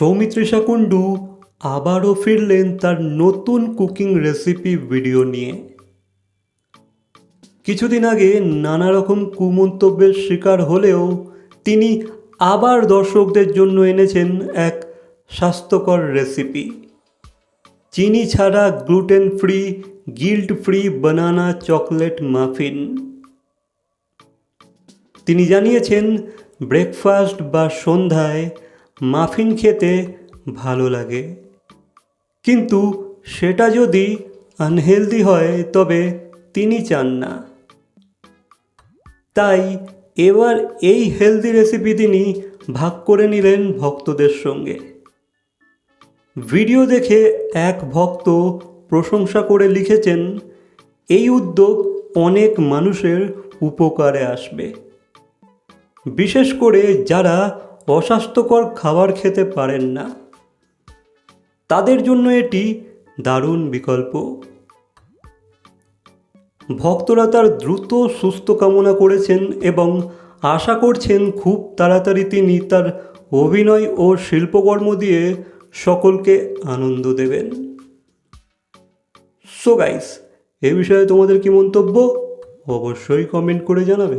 সৌমিত্রিষা কুণ্ডু আবারও ফিরলেন তার নতুন কুকিং রেসিপি ভিডিও নিয়ে। কিছুদিন আগে নানা রকম কুমন্তব্যের শিকার হলেও তিনি আবার দর্শকদের জন্য এনেছেন এক স্বাস্থ্যকর রেসিপি। চিনি ছাড়া gluten free guilt free banana chocolate muffin. তিনি জানিয়েছেন, ব্রেকফাস্ট বা সন্ধ্যায় মাফিন খেতে ভালো লাগে। কিন্তু সেটা যদি আনহেলদি হয়, তবে তিনি চান না। তাই এবার এই হেলদি রেসিপি তিনি ভাগ করে নিলেন ভক্তদের সঙ্গে। ভিডিও দেখে এক ভক্ত প্রশংসা করে লিখেছেন, এই উদ্যোগ অনেক মানুষের উপকারে আসবে। বিশেষ করে যারা অস্বাস্থ্যকর খাবার খেতে পারেন না। তাদের জন্য এটি দারুণ বিকল্প। ভক্তরা তার দ্রুত সুস্থ কামনা করেছেন এবং আশা করছেন খুব তাড়াতাড়ি তিনি তার অভিনয় ও শিল্পকর্ম দিয়ে সকলকে আনন্দ দেবেন। সো গাইস এ বিষয়ে তোমাদের কি মন্তব্য? অবশ্যই কমেন্ট করে জানাবে।